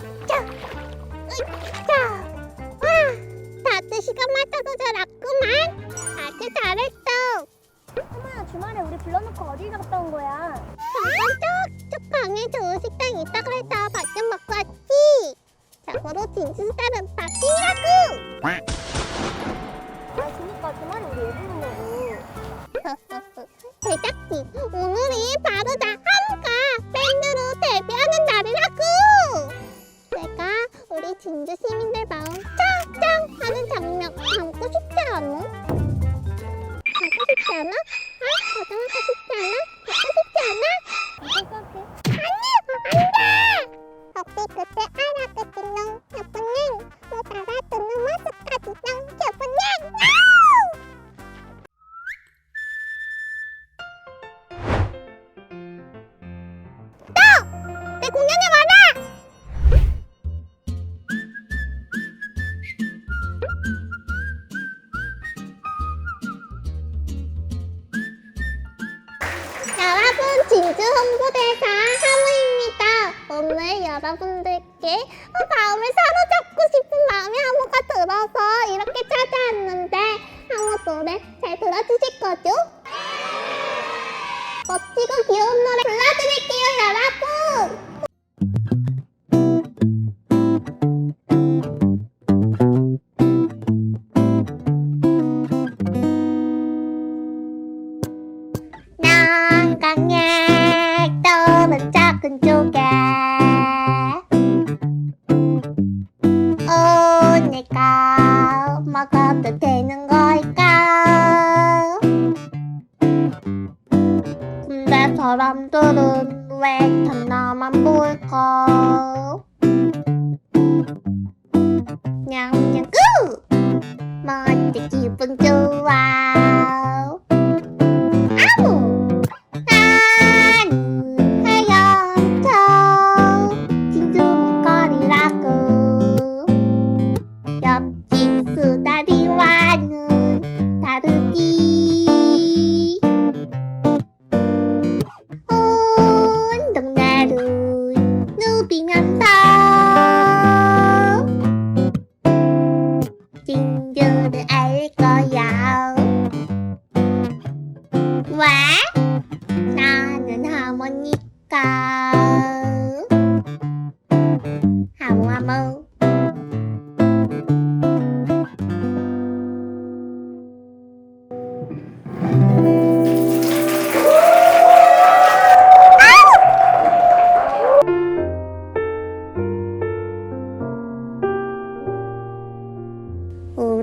으짜, 으짜. 와, 다들 시간 맞춰서 잘 왔구만. 아주 잘했어. 엄마야 주말에 우리 불러놓고 어딜 갔다 온 거야? 잠깐 저쪽 방에 좋은 식당 있다고 해서 밥좀 먹고 왔지. 자고로 진순살은 밥이라고. 공연에 와라! 여러분 진주 홍보대사 하무입니다. 오늘 여러분들께 어, 마음을 사로잡고 싶은 마음이 하무가 들어서 이렇게 찾아왔는데 하무 노래 잘 들어주실 거죠? 멋지고 귀여운 노래 불러 작은 조개. 오니까 먹어도 되는 걸까? 근데 사람들은 왜다 나만 볼까? 냥냥구 멋지 기분 좋아 다리와는 다르지 온 동네를 누비면서 진주를 알 거야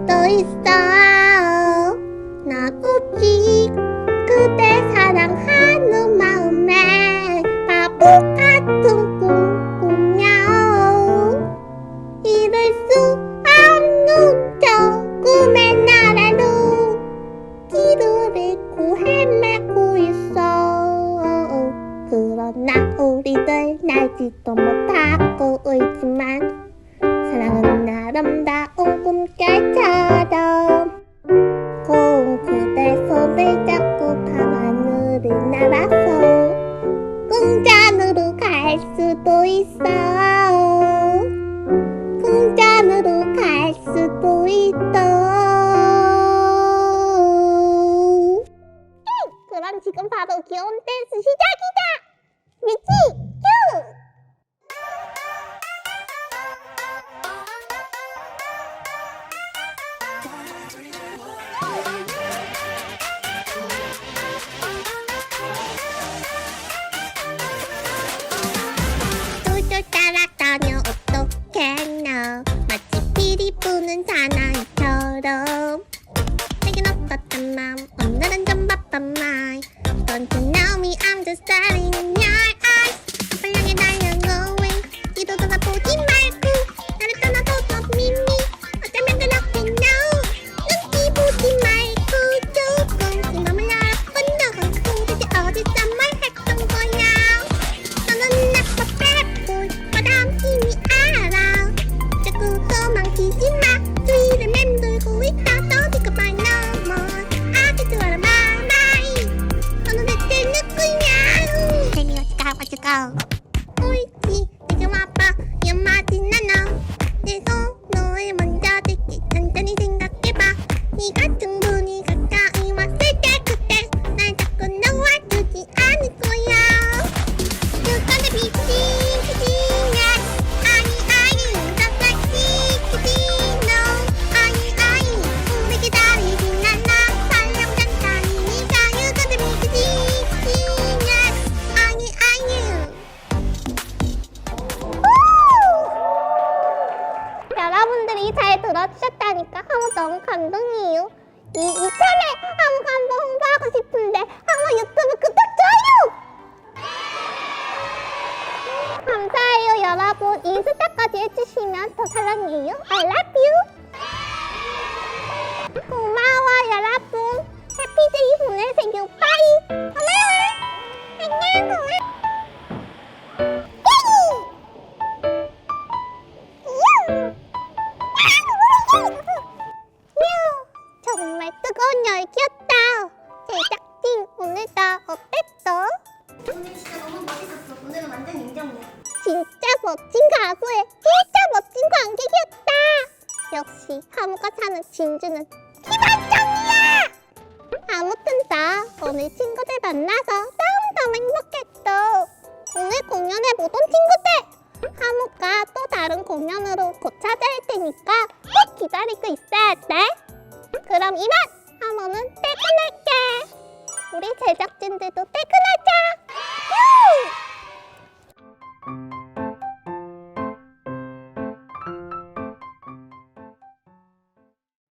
と一緒 마치 피리 부는 사나이처럼 내겐 어떻단 맘 오늘은 좀 바쁜 말 Don't you know me I'm just starting 그리고 인스타까지 해주시면 더 사랑해요. I love you. 고마워 여러분. 해피데이 보내세요. 민주는 희망정이야! 아무튼 나 오늘 친구들 만나서 너무너무 행복했어. 오늘 공연에 보던 친구들! 하모가 또 다른 공연으로 곧 찾아올 테니까 꼭 기다리고 있어야 돼. 그럼 이만! 하모는 퇴근할게. 우리 제작진들도 퇴근!